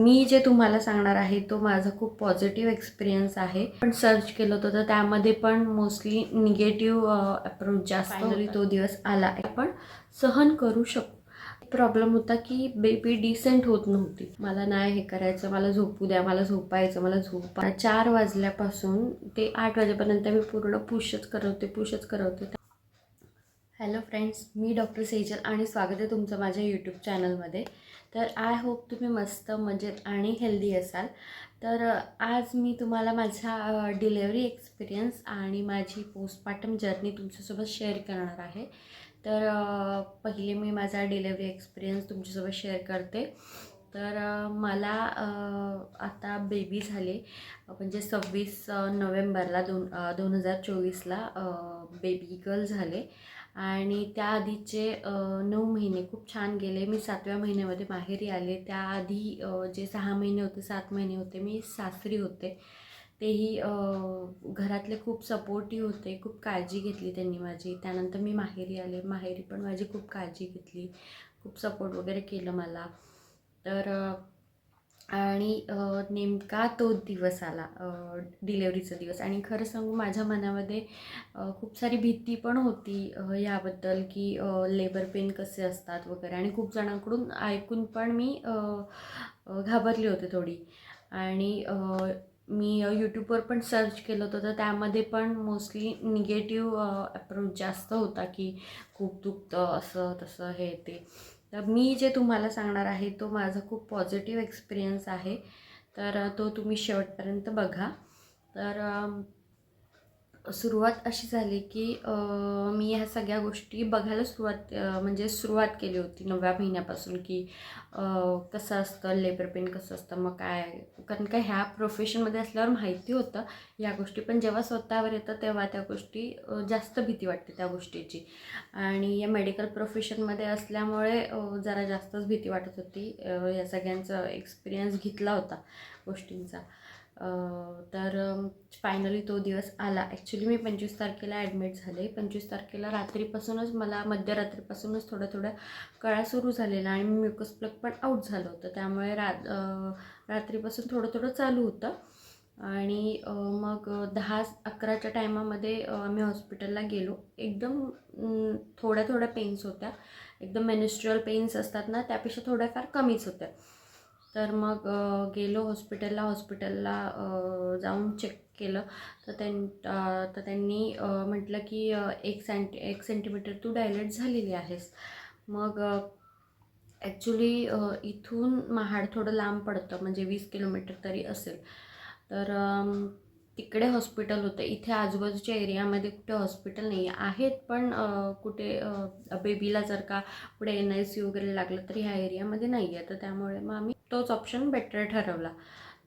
मी जे तुम्हाला सांगणार आहे तो माझा खूप पॉझिटिव्ह एक्सपिरियन्स आहे. पण सर्च केलं होतं तर त्यामध्ये पण मोस्टली निगेटिव्ह अप्रोच जास्त तो दिवस आला पण सहन करू शकतो. प्रॉब्लेम होता की बेबी डिसेंट होत नव्हती. मला नाही हे करायचं मला झोपू द्या मला झोपायचं मला झोपा. चार वाजल्यापासून ते आठ वाजेपर्यंत मी पूर्ण पुशच करत होते पुशच करत होते. हॅलो फ्रेंड्स मी डॉक्टर सेजल आणि स्वागत आहे तुमचं माझ्या यूट्यूब चॅनलमध्ये तर आय होप तुम्ही मस्त मजेत आणि हेल्दी असाल. तर आज मी तुम्हाला माझा डिलेवरी एक्सपिरियन्स आणि माझी पोस्टमार्टम जर्नी तुमच्यासोबत शेअर करणार आहे. तर पहिले मी माझा डिलेवरी एक्सपिरियन्स तुमच्यासोबत शेअर करते. तर मला आता बेबी झाले. म्हणजे सव्वीस नोव्हेंबरला दोन दोन हजार चोवीसला बेबी गर्ल झाले. आणि त्याआधीचे नऊ महिने खूप छान गेले. मी सातव्या महिन्यामध्ये माहेरी आले. त्याआधी जे सहा महिने होते सात महिने होते मी सासरी होते. तेही घरातले खूप सपोर्टिव्ह होते. खूप काळजी घेतली त्यांनी माझी. त्यानंतर मी माहेरी आले. माहेरी पण माझी खूप काळजी घेतली. खूप सपोर्ट वगैरे केलं मला. तर आणि नेमका तो दिवस आला डिलेवरीचा दिवस. आणि खरं सांगू माझ्या मनामध्ये खूप सारी भीती पण होती ह्याबद्दल याबद्दल की लेबर पेन कसे असतात वगैरे. आणि खूप जणांकडून ऐकून पण मी घाबरली होते थोडी. आणि मी यूट्यूबवर पण सर्च केलं होतं. तर त्यामध्ये पण मोस्टली निगेटिव्ह अप्रोच जास्त होता की खूप दुखतं असं तसं हे ते. तर मी जे तुम्हाला सांगणार आहे तो माझा खूप पॉझिटिव्ह एक्सपिरियन्स आहे. तर तो तुम्ही शेवटपर्यंत बघा. तर सुरुवात अशी झाली की मी ह्या सगळ्या गोष्टी बघायला सुरुवात म्हणजे सुरुवात केली होती नवव्या महिन्यापासून की कसं असतं लेबर पेन कसं असतं मग काय? कारण का ह्या प्रोफेशनमध्ये असल्यावर माहिती होतं या गोष्टी. पण जेव्हा स्वतःवर येतं तेव्हा त्या गोष्टी जास्त भीती वाटते त्या गोष्टीची. आणि या मेडिकल प्रोफेशनमध्ये असल्यामुळे जरा जास्तच भीती वाटत होती. या सगळ्यांचा एक्सपिरियन्स घेतला होता गोष्टींचा. तर फायनली तो दिवस आला. ॲक्च्युली मी पंचवीस तारखेला ॲडमिट झाले. पंचवीस तारखेला रात्रीपासूनच मला मध्यरात्रीपासूनच थोड्या थोड्या कळा सुरू झालेला आणि म्युकस प्लग पण आऊट झालं होतं. त्यामुळे रा रात्रीपासून थोडं थोडं चालू होतं. आणि मग दहा अकराच्या टायमामध्ये आम्ही हॉस्पिटलला गेलो. एकदम थोड्या थोड्या पेन्स होत्या. एकदम मेनिस्ट्रुअल पेन्स असतात ना त्यापेक्षा थोड्याफार कमीच होत्या. तर मग गेलो हॉस्पिटलला हॉस्पिटलला जाऊन चेक केलं. तर त्यां तर त्यांनी म्हटलं की एक सेंटी एक सेंटीमीटर तू डायलेट झालेली आहेस. मग ॲक्च्युली इथून महाड थोडं लांब पडतं म्हणजे वीस किलोमीटर तरी असेल. तर तिकडे हॉस्पिटल होतं. इथे आजूबाजूच्या एरियामध्ये कुठे हॉस्पिटल नाही आहेत पण कुठे बेबीला जर का पुढे एन आय सी वगैरे लागलं तर ह्या एरियामध्ये नाही आहे तर त्यामुळे मग आम्ही तोच ऑप्शन बेटर ठरवला.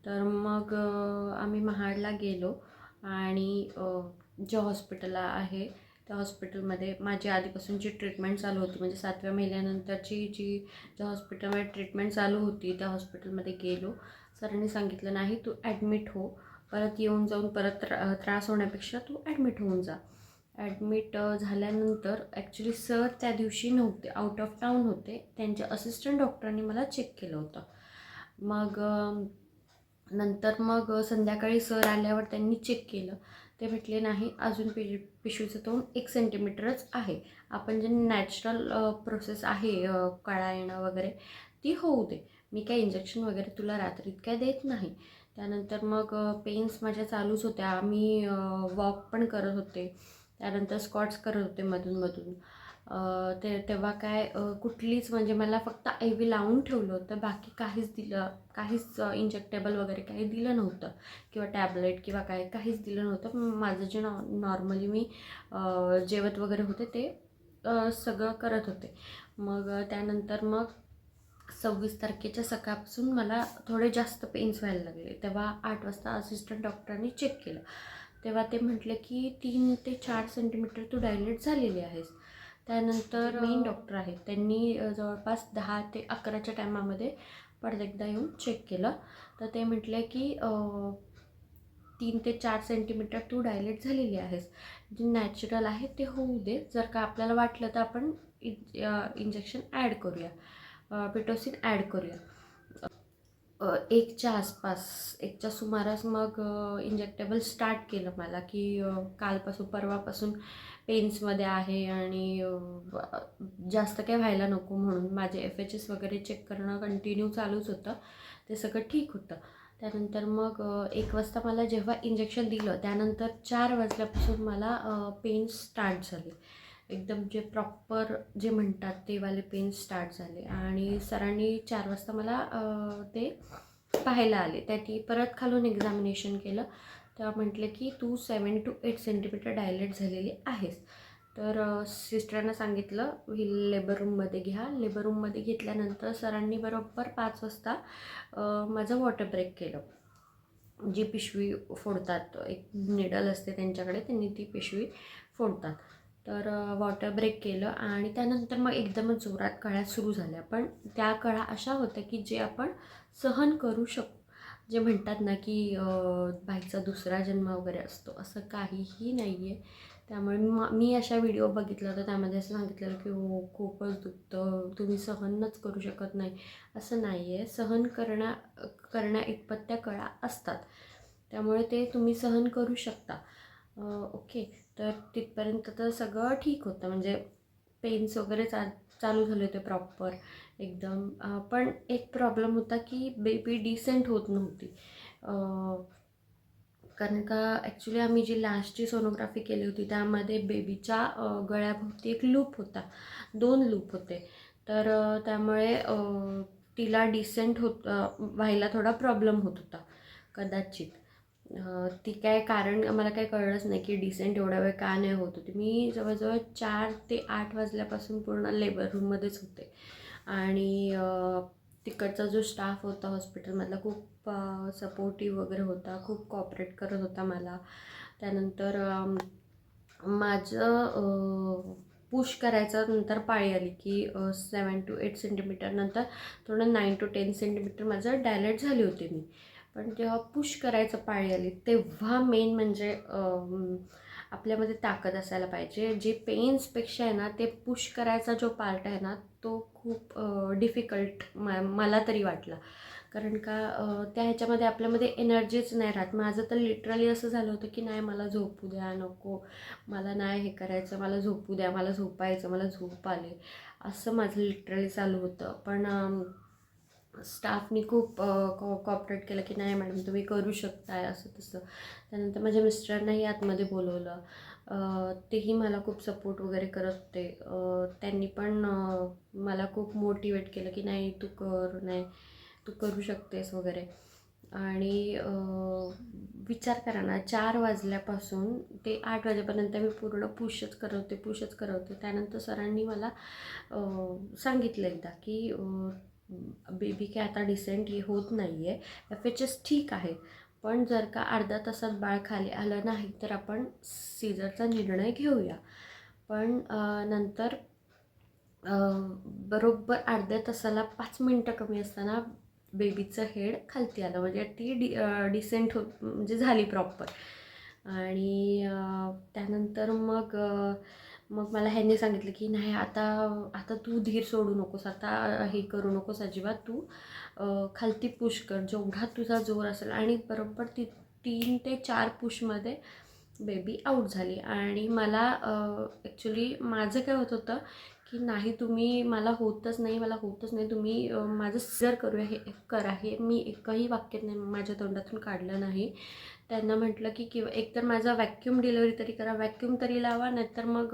तर मग आम्ही महाडला गेलो आणि जे हॉस्पिटल आहे त्या हॉस्पिटलमध्ये माझी आधीपासूनची ट्रीटमेंट चालू होती म्हणजे सातव्या महिन्यानंतरची जी ज्या हॉस्पिटलमध्ये ट्रीटमेंट चालू होती त्या हॉस्पिटलमध्ये गेलो. सरांनी सांगितलं नाही तू ॲडमिट हो. परत येऊन जाऊन परत त्रा त्रास होण्यापेक्षा तू ॲडमिट होऊन जा. ॲडमिट झाल्यानंतर ॲक्च्युली सर त्या दिवशी नव्हते आउट ऑफ टाऊन होते. त्यांच्या असिस्टंट डॉक्टरांनी मला चेक केलं होतं. मग नंतर मग संध्याकाळी सर आल्यावर त्यांनी चेक केलं. ते म्हटले नाही अजून पि पिशवीचं तोंड एक सेंटीमीटरच आहे. आपण जे नॅचरल प्रोसेस आहे काळा कळा येणं वगैरे ती होऊ दे. मी काय इंजेक्शन वगैरे तुला रात्रीत काय देत नाही. त्यानंतर मग पेन्स माझ्या चालूच होत्या. मी वॉक पण करत होते. त्यानंतर स्कॉट्स करत होते मधूनमधून मधून. ते तेव्हा काय कुठलीच म्हणजे मला फक्त आय व्ही लावून ठेवलं होतं. बाकी काहीच दिलं काहीच इंजेक्टेबल वगैरे काही दिलं नव्हतं. किंवा टॅबलेट किंवा काय काहीच दिलं नव्हतं. माझं जे नॉ नॉर्मली मी जेवत वगैरे होते ते सगळं करत होते. मग त्यानंतर मग सव्वीस तारखेच्या सकाळपासून मला थोडे जास्त पेन्स व्हायला लागले. तेव्हा आठ वाजता असिस्टंट डॉक्टरांनी चेक केलं. तेव्हा ते म्हटले की तीन ते चार सेंटीमीटर तू डायलेट झालेली आहेस. त्यानंतर मेन डॉक्टर आहेत त्यांनी जवळपास दहा ते अकराच्या टायमामध्ये परत एकदा येऊन चेक केलं. तर ते म्हटले की तीन ते चार सेंटीमीटर तू डायलेट झालेली आहेस. जे नॅचरल आहे ते होऊ दे. जर का आपल्याला वाटलं तर आपण इंजेक्शन ॲड करूया. पिटोसिन ॲड करूया. एकच्या आसपास एकच्या सुमारास मग इंजेक्टेबल स्टार्ट केलं मला की कालपासून परवापासून पेन्समध्ये आहे आणि जास्त काय व्हायला नको म्हणून माझे एफ एच एस वगैरे चेक करणं कंटिन्यू चालूच होतं. ते सगळं ठीक होतं. त्यानंतर मग एक वाजता मला जेव्हा इंजेक्शन दिलं त्यानंतर चार वाजल्यापासून मला पेन स्टार्ट झाले. एकदम जे प्रॉपर जे म्हणतात ते वाले पेन स्टार्ट झाले. आणि सरांनी चार वाजता मला ते पाहायला आले. त्याची परत खालून एक्झामिनेशन केलं. तेव्हा म्हटलं की तू seven to eight centimetre dilate झालेली आहेस. तर सिस्टरांना सांगितलं ही लेबर रूममध्ये घ्या. लेबर रूममध्ये घेतल्यानंतर सरांनी बरोबर पाच वाजता माझं वॉटर ब्रेक केलं. जी पिशवी फोडतात एक निडल असते त्यांच्याकडे त्यांनी ती पिशवी फोडतात. तर वॉटर ब्रेक केलं आणि त्यानंतर मग एकदमच जोरात कळ्या सुरू झाल्या. पण त्या कळा अशा होत्या की जे आपण सहन करू शकतो. जे म्हणतात ना की बाईचा दुसरा जन्म वगैरे असतो असं काहीही नाही आहे त्यामुळे म मी अशा व्हिडिओ बघितला होता त्यामध्ये असं सांगितलेलं की हो खूपच दुखतं तुम्ही सहनच करू शकत नाही. असं नाही आहे सहन करण्या करण्या इतपत त्या कळा असतात. त्यामुळे ते तुम्ही सहन करू शकता. ओके. तर तिथपर्यंत तर सगळं ठीक होतं. म्हणजे पेन्स वगैरे चा चालू झाले होते प्रॉपर एकदम पण एक प्रॉब्लेम होता की बेबी डिसेंट होत नव्हती. कारण का ॲक्च्युली आम्ही जी लास्टची सोनोग्राफी केली होती त्यामध्ये बेबीच्या गळ्याभोवती एक लूप होता. दोन लूप होते. तर त्यामुळे तिला डिसेंट होत व्हायला थोडा प्रॉब्लेम होत होता. कदाचित. ती काय कारण मला काही कळलंच नाही की डिसेंट एवढा वेळ का नाही होत होती. मी जवळजवळ चार ते आठ वाजल्यापासून पूर्ण लेबर रूममध्येच होते. आणि तिकडचा जो स्टाफ होता हॉस्पिटलमधला खूप सपोर्टिव्ह वगैरे होता खूप कॉपरेट करत होता मला. त्यानंतर माझं पुश करायचं नंतर पाळी आली की सेवन टू एट सेंटीमीटर नंतर थोडं नाईन टू टेन सेंटीमीटर माझं डायलेट झाली होती मी. पण जेव्हा पुश करायचं पाळी आली तेव्हा मेन म्हणजे आपल्यामध्ये ताकद असायला पाहिजे. जे पेन्सपेक्षा आहे ना ते पुश करायचा जो पार्ट आहे ना तो खूप डिफिकल्ट म मला तरी वाटला. कारण का त्या ह्याच्यामध्ये आपल्यामध्ये एनर्जीच नाही राहत. माझं तर लिटरली असं झालं होतं की नाही मला झोपू द्या नको. मला नाही हे करायचं. मला झोपू द्या. मला झोपायचं. मला झोप आले. असं माझं लिटरली चालू होतं. पण स्टाफनी खूप कॉ कॉपरेट केलं की नाही मॅडम तुम्ही करू शकताय असं तसं. त्यानंतर माझ्या मिस्टरांनाही आतमध्ये बोलवलं. तेही मला खूप सपोर्ट वगैरे करत होते. त्यांनी पण मला खूप मोटिवेट केलं की नाही तू कर नाही तू करू शकतेस वगैरे. आणि विचार करा ना चार वाजल्यापासून ते आठ वाजेपर्यंत मी पूर्ण पुशच करवते पुशच करवते त्यानंतर सरांनी मला सांगितलं एकदा की बेबी काय आता डिसेंट हे होत नाही आहे एफ एच एस ठीक आहे. पण जर का अर्ध्या तासात बाळ खाली आलं नाही तर आपण सीझरचा निर्णय घेऊया. पण नंतर बरोबर अर्ध्या तासाला पाच मिनटं कमी असताना बेबीचं हेड खालती आलं. म्हणजे ती डि डिसेंट हो म्हणजे झाली प्रॉपर आणि त्यानंतर मग मग मला ह्यांनी सांगितलं की नाही आता आता तू धीर सोडू नकोस आता हे करू नकोस अजिबात तू. खालती पुश कर. जेवढा तुझा जोर असेल आणि बरोबर ती तीन ते चार पुशमध्ये बेबी आऊट झाली. आणि मला ॲक्च्युली माझं काय होत होतं की नाही तुम्ही मला होतच नाही मला होतच नाही. तुम्ही माझं सिजर करूया हे करा. हे मी एकही वाक्यात नाही माझ्या तोंडातून काढलं नाही. त्यांना म्हटलं की किंवा एकतर माझा व्हॅक्यूम डिलिव्हरी तरी करा व्हॅक्यूम तरी लावा नाहीतर मग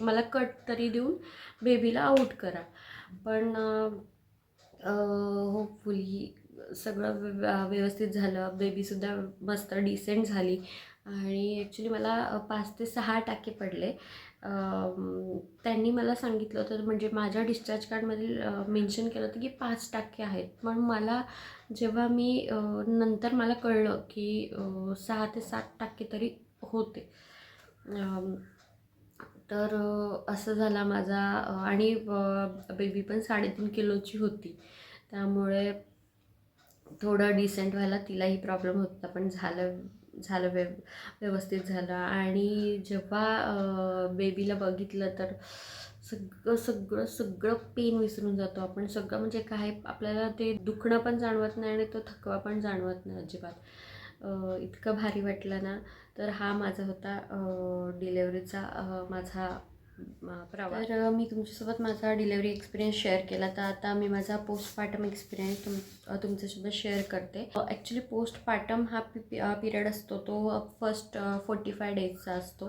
मला कट तरी देऊन बेबीला आऊट करा. पण होपफुली सगळं व्यवस्थित झालं. बेबीसुद्धा मस्त डिसेंट झाली. आणि ॲक्च्युली मला पाच ते सहा टाके पडले. त्यांनी मला सांगितलं होतं म्हणजे माझ्या डिस्चार्ज कार्डमधील मेन्शन केलं होतं की पाच टक्के आहेत. पण मला जेव्हा मी नंतर मला कळलं की सहा ते सात टक्के तरी होते. तर असं झाला माझा आणि बेबी पण साडेतीन किलोची होती. त्यामुळे थोडं डिसेंट व्हायला तिलाही प्रॉब्लेम होता पण झालं झालं व्यव व्यवस्थित झालं. आणि जेव्हा बेबीला बघितलं तर सगळं सगळं सगळं पेन विसरून जातो आपण. सगळं म्हणजे काय आपल्याला ते दुखणं पण जाणवत नाही आणि तो थकवा पण जाणवत नाही अजिबात. इतकं भारी वाटलं ना. तर हा माझा होता डिलेवरीचा माझा तर मी तुमच्यासोबत माझा डिलेवरी एक्सपिरियन्स शेअर केला. तर आता मी माझा पोस्टपार्टम एक्सपिरियन्स तुम तुमच्यासोबत शेअर करते. ॲक्च्युली पोस्टपार्टम हा पि पिरियड असतो तो फर्स्ट फोर्टी फाय डेजचा असतो.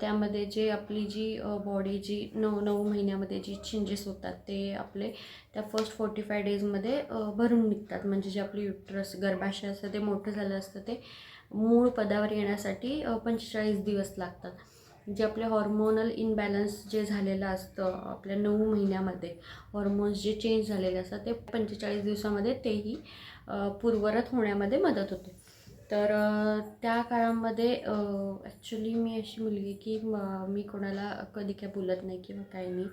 त्यामध्ये जे आपली जी बॉडी जी नऊ नऊ महिन्यामध्ये जी चेंजेस होतात ते आपले त्या फर्स्ट फोर्टी फाय डेजमध्ये भरून निघतात. म्हणजे जे आपली युट्रस गर्भाशय असतं ते मोठं झालं असतं ते मूळ पदावर येण्यासाठी पंचेचाळीस दिवस लागतात. जे आपले हॉर्मोनल इनबॅलन्स जे झालेलं असतं आपल्या नऊ महिन्यामध्ये हॉर्मोन्स जे चेंज झालेले असतात ते पंचेचाळीस दिवसामध्ये तेही पूर्वरत होण्यामध्ये मदत होते. तर त्या काळामध्ये ॲक्च्युली मी अशी मुलगी की म- मी कोणाला कधी काय बोलत नाही किंवा काही नाही.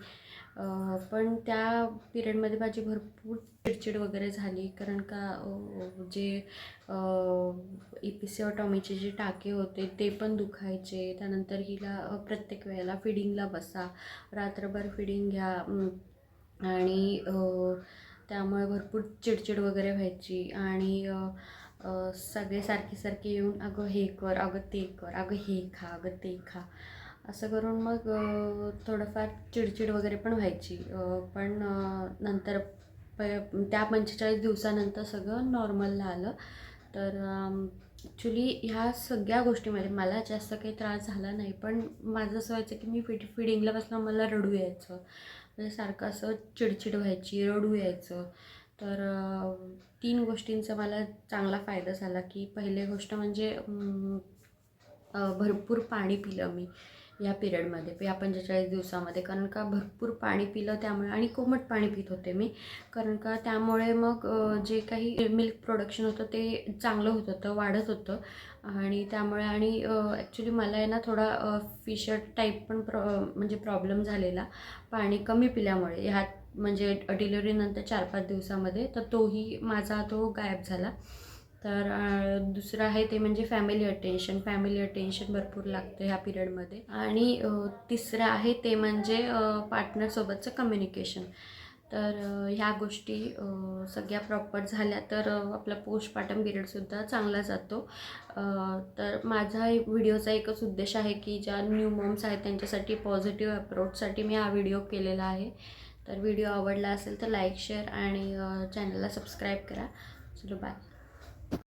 पण त्या पिरियडमध्ये माझी भरपूर चिडचिड वगैरे झाली. कारण का अ, जे इपिसिओटॉमीचे जे टाके होते ते पण दुखायचे. त्यानंतर हिला प्रत्येक वेळेला फिडिंगला बसा. रात्रभर फिडिंग घ्या. आणि त्यामुळे भरपूर चिडचिड वगैरे व्हायची. आणि सगळे सारखे सारखे येऊन अगं हे कर अगं ते कर अगं हे खा अगं ते खा. असं करून मग थोडंफार चिडचिड वगैरे पण व्हायची. पण नंतर प त्या पंचेचाळीस दिवसानंतर सगळं नॉर्मलला आलं तर ॲक्च्युली ह्या सगळ्या गोष्टीमध्ये मला जास्त काही त्रास झाला नाही. पण माझं असं व्हायचं की मी फिट फिडिंगला बसलं मला रडू यायचं. म्हणजे सारखं असं चिडचिड व्हायची रडू यायचं. तर तीन गोष्टींचा मला चांगला फायदा झाला की पहिले गोष्ट म्हणजे भरपूर पाणी पिलं मी या पिरियडमध्ये. म्हणजे या पंचेचाळीस दिवसामध्ये कारण का भरपूर पाणी पिलं त्यामुळे आणि कोमट पाणी पित होते मी. कारण का त्यामुळे मग जे काही मिल्क प्रोडक्शन होतं ते चांगलं होत होतं वाढत होतं. आणि त्यामुळे आणि ॲक्च्युली मला आहे ना थोडा फिशर टाईप पण प्रॉ म्हणजे प्रॉब्लेम झालेला पाणी कमी पिल्यामुळे. ह्यात म्हणजे डिलिव्हरीनंतर चार पाच दिवसामध्ये तर तोही माझा तो गायब झाला. तर दुसरं आहे ते म्हणजे फॅमिली अटेन्शन फॅमिली अटेन्शन भरपूर लागतं ह्या पिरियडमध्ये. आणि तिसरं आहे ते म्हणजे पार्टनरसोबतचं कम्युनिकेशन तर ह्या गोष्टी सगळ्या प्रॉपर झाल्या तर आपला पोस्टपार्टम पिरियडसुद्धा चांगला जातो. तर माझा व्हिडिओचा एकच उद्देश आहे की ज्या न्यू मॉम्स आहेत त्यांच्यासाठी पॉझिटिव्ह अप्रोचसाठी मी हा व्हिडिओ केलेला आहे. तर व्हिडिओ आवडला असेल तर लाईक शेअर आणि चॅनलला सबस्क्राईब करा. चलो बाय.